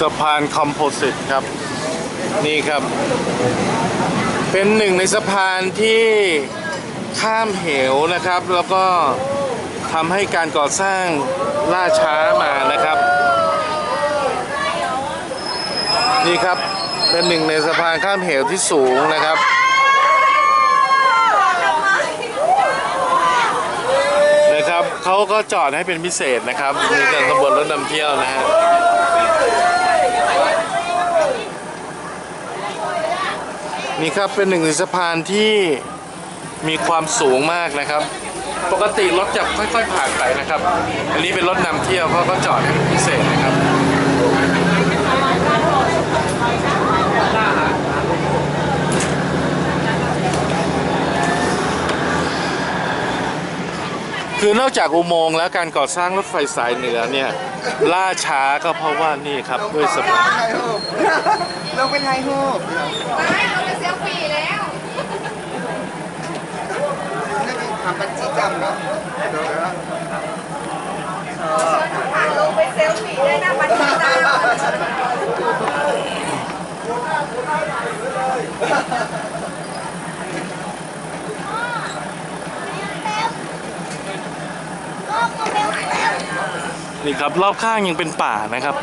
สะพานคอมโพสิตครับ นี่ครับ เป็นหนึ่งในสะพานที่ข้ามเหวนะครับ แล้วก็ทำให้การก่อสร้างล่าช้ามานะครับ นี่ครับเป็นหนึ่งในสะพานข้ามเหวที่สูงนะครับนะครับเขาก็จอดให้เป็นพิเศษนะครับ มีการขบวนรถนำเที่ยวนะฮะ นี่ครับเป็นหนึ่งในสะพานที่มีความสูงมากนะครับ ปกติรถจะค่อย ๆ ผ่านไปนะครับ อันนี้เป็นรถนำเที่ยวเพราะก็จอดพิเศษนะครับ คือนอกจากอุโมงค์แล้วการก่อสร้างรถไฟสายเหนือเนี่ยล่าช้าก็เพราะว่านี่ครับด้วยสะพานถ่ายรูปลงไปถ่ายรูปไม่เราจะเซลฟี่แล้วน่าจะทำบัญชีจำเนาะเดี๋ยวนะผ่านลงไปเซลฟี่ได้นะบันทีตา นี่ครับรอบข้างยังเป็นป่านะครับ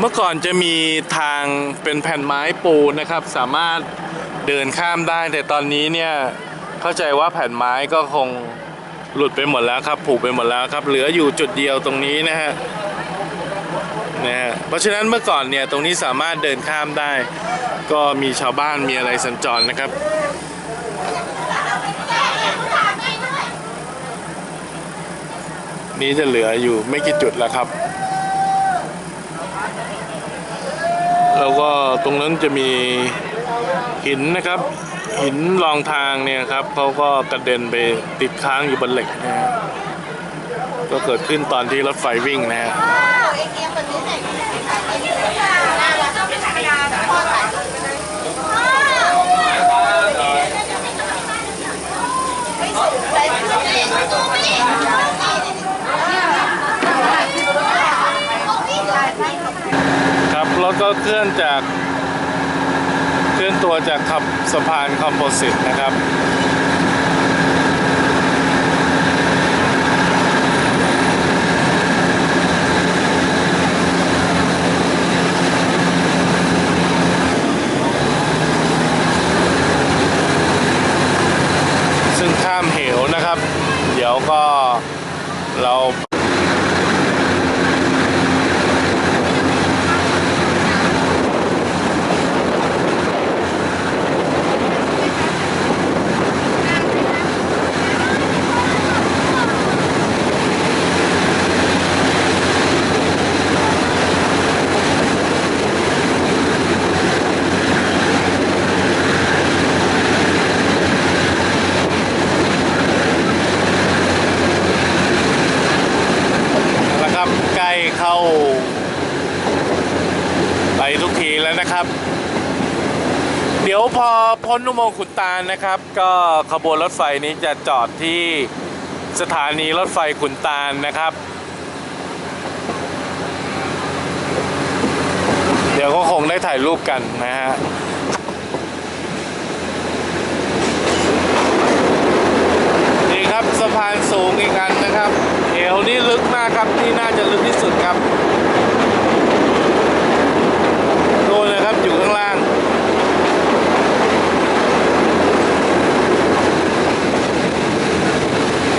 เมื่อก่อนจะมีทางเป็นแผ่นไม้ปูนะครับ สามารถเดินข้ามได้แต่ตอนนี้เนี่ยเข้าใจว่าแผ่นไม้ก็คงหลุดไปหมดแล้วครับ ผูกไปหมดแล้วครับ เหลืออยู่จุดเดียวตรงนี้นะฮะ นะฮะเพราะฉะนั้นเมื่อก่อนเนี่ยตรงนี้สามารถเดินข้ามได้ ก็มีชาวบ้านมีอะไรสัญจรนะครับนี่จะเหลืออยู่ไม่กี่จุดแล้วครับ แล้วก็ตรงนั้นจะมีหินนะครับ หินรองทางเนี่ยครับเขาก็กระเด็นไปติดค้างอยู่บนเหล็กนะฮะก็เกิดขึ้นตอนที่รถไฟวิ่งนะฮะ เอ็กเอ็มแบบนี้ไหนเราต้องไปถ่ายงานพอถ่ายไม่สนใจเพื่อนเองตัวไม่เอง ครับรถก็เคลื่อนจาก เคลื่อนตัวจากขับสะพานคอมโพสิตนะครับ ซึ่งข้ามเหวนะครับ เดี๋ยวก็ เรา นะครับใกล้เข้า ไปทุกที แล้วนะครับ เดี๋ยวพอพ้นอุโมงค์ขุนตาลนะครับ ก็ขบวนรถไฟนี้จะจอดที่สถานีรถไฟขุนตาลนะครับ เดี๋ยวก็คงได้ถ่ายรูปกันนะฮะนี่ครับสะพานสูงอีกอันนะครับเหวนี่ลึกมากครับนี่น่าจะลึกที่สุดครับ